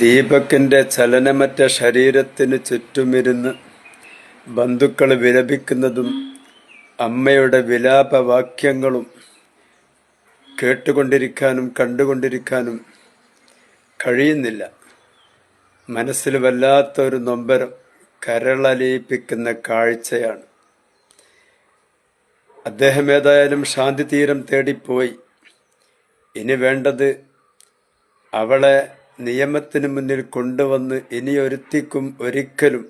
ദീപക്കിന്റെ ചലനമറ്റ ശരീരത്തിന് ചുറ്റുമിരുന്ന് ബന്ധുക്കൾ വിലപിക്കുന്നതും അമ്മയുടെ വിലാപവാക്യങ്ങളും കേട്ടുകൊണ്ടിരിക്കാനും കണ്ടുകൊണ്ടിരിക്കാനും കഴിയുന്നില്ല. മനസ്സിൽ വല്ലാത്തൊരു നൊമ്പരം കരളലിയിപ്പിക്കുന്ന കാഴ്ചയാണ്. അദ്ദേഹം ഏതായാലും ശാന്തി തീരം തേടിപ്പോയി. ഇനി വേണ്ടത് അവളെ നിയമത്തിന് മുന്നിൽ കൊണ്ടുവന്ന് ഇനി ഒരുത്തിക്കും ഒരിക്കലും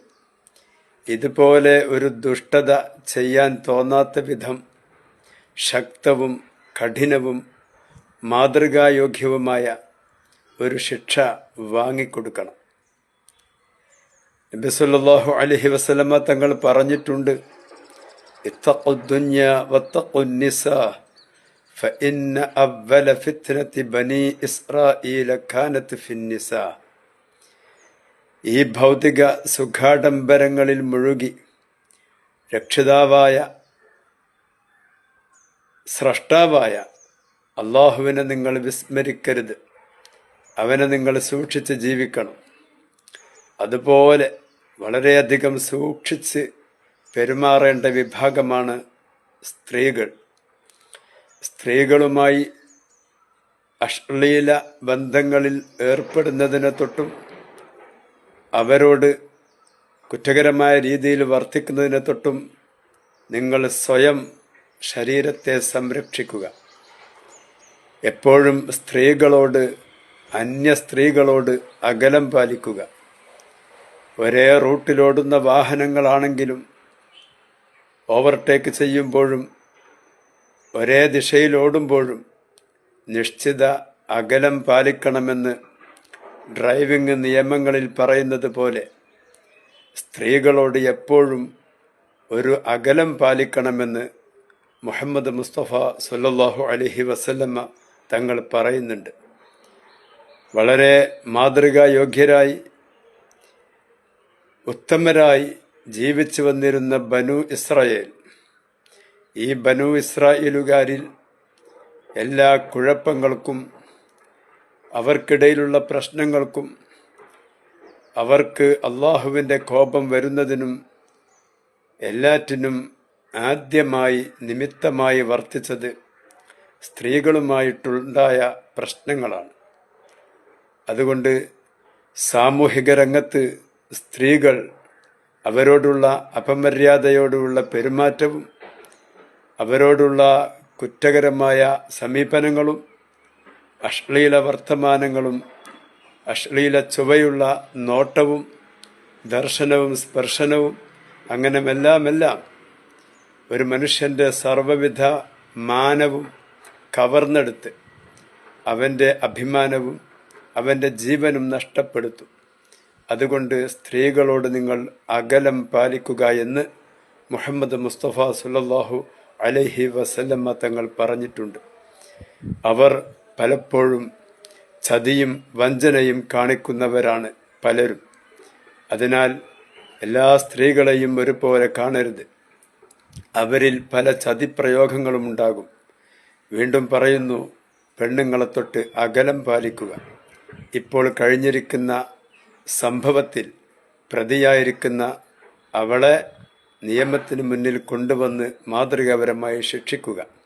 ഇതുപോലെ ഒരു ദുഷ്ടത ചെയ്യാൻ തോന്നാത്ത വിധം ശക്തവും കഠിനവും മാതൃകായോഗ്യവുമായ ഒരു ശിക്ഷ വാങ്ങിക്കൊടുക്കണം. നബിസുല്ലാഹു അലഹി വസ്ലമ തങ്ങൾ പറഞ്ഞിട്ടുണ്ട് ഇത്തഖുദ്ദുന്യ വത്തഖുന്നിസ فإن أول فتنة بني إسرائيل كانت في النساء ഈ ഭൗതിക സുഖാഡംബരങ്ങളിൽ മുഴുകി രക്ഷിതാവായ സ്രഷ്ടാവായ അള്ളാഹുവിനെ നിങ്ങൾ വിസ്മരിക്കരുത് അവനെ നിങ്ങൾ സൂക്ഷിച്ച് ജീവിക്കണം അതുപോലെ വളരെയധികം സൂക്ഷിച്ച് പെരുമാറേണ്ട വിഭാഗമാണ് സ്ത്രീകൾ സ്ത്രീകളുമായി അശ്ലീല ബന്ധങ്ങളിൽ ഏർപ്പെടുന്നതിനെ തൊട്ടും അവരോട് കുറ്റകരമായ രീതിയിൽ വർത്തിക്കുന്നതിനെ തൊട്ടും നിങ്ങൾ സ്വയം ശരീരത്തെ സംരക്ഷിക്കുക. എപ്പോഴും സ്ത്രീകളോട് അന്യ സ്ത്രീകളോട് അകലം പാലിക്കുക. ഒരേ റൂട്ടിലോടുന്ന വാഹനങ്ങളാണെങ്കിലും ഓവർടേക്ക് ചെയ്യുമ്പോഴും ഒരേ ദിശയിലോടുമ്പോഴും നിശ്ചിത അകലം പാലിക്കണമെന്ന് ഡ്രൈവിംഗ് നിയമങ്ങളിൽ പറയുന്നത് പോലെ സ്ത്രീകളോട് എപ്പോഴും ഒരു അകലം പാലിക്കണമെന്ന് മുഹമ്മദ് മുസ്തഫ സുല്ലാഹു അലഹി വസല്ലമ്മ തങ്ങൾ പറയുന്നുണ്ട്. വളരെ മാതൃകായോഗ്യരായി ഉത്തമരായി ജീവിച്ചു വന്നിരുന്ന ബനു ഇസ്രായേൽ ഈ ബനു ഇസ്രായേലുകാരിൽ എല്ലാ കുഴപ്പങ്ങൾക്കും അവർക്കിടയിലുള്ള പ്രശ്നങ്ങൾക്കും അവർക്ക് അള്ളാഹുവിന്റെ കോപം വരുന്നതിനും എല്ലാറ്റിനും ആദ്യമായി നിമിത്തമായി വർത്തിച്ചത് സ്ത്രീകളുമായിട്ടുണ്ടായ പ്രശ്നങ്ങളാണ്. അതുകൊണ്ട് സാമൂഹിക രംഗത്ത് സ്ത്രീകൾ അവരോടുള്ള അപമര്യാദയോടുള്ള പെരുമാറ്റവും അവരോടുള്ള കുറ്റകരമായ സമീപനങ്ങളും അശ്ലീല വർത്തമാനങ്ങളും അശ്ലീല ചുവയുള്ള നോട്ടവും ദർശനവും സ്പർശനവും അങ്ങനെ എല്ലാമെല്ലാം ഒരു മനുഷ്യന്റെ സർവവിധ മാനവും കവർന്നെടുത്ത് അവന്റെ അഭിമാനവും അവന്റെ ജീവനും നഷ്ടപ്പെടുത്തും. അതുകൊണ്ട് സ്ത്രീകളോട് നിങ്ങൾ അകലം പാലിക്കുക എന്ന് മുഹമ്മദ് മുസ്തഫ സുല്ലാഹു അലഹി വസല്ലമ്മ തങ്ങൾ പറഞ്ഞിട്ടുണ്ട്. അവർ പലപ്പോഴും ചതിയും വഞ്ചനയും കാണിക്കുന്നവരാണ് പലരും. അതിനാൽ എല്ലാ സ്ത്രീകളെയും ഒരുപോലെ കാണരുത്. അവരിൽ പല ചതി പ്രയോഗങ്ങളും ഉണ്ടാകും. വീണ്ടും പറയുന്നു പെണ്ണുങ്ങളെ തൊട്ട് അകലം പാലിക്കുക. ഇപ്പോൾ കഴിഞ്ഞിരിക്കുന്ന സംഭവത്തിൽ പ്രതിയായിരിക്കുന്ന അവളെ നിയമത്തിന് മുന്നിൽ കൊണ്ടുവന്ന് മാതൃകാപരമായി ശിക്ഷിക്കുക.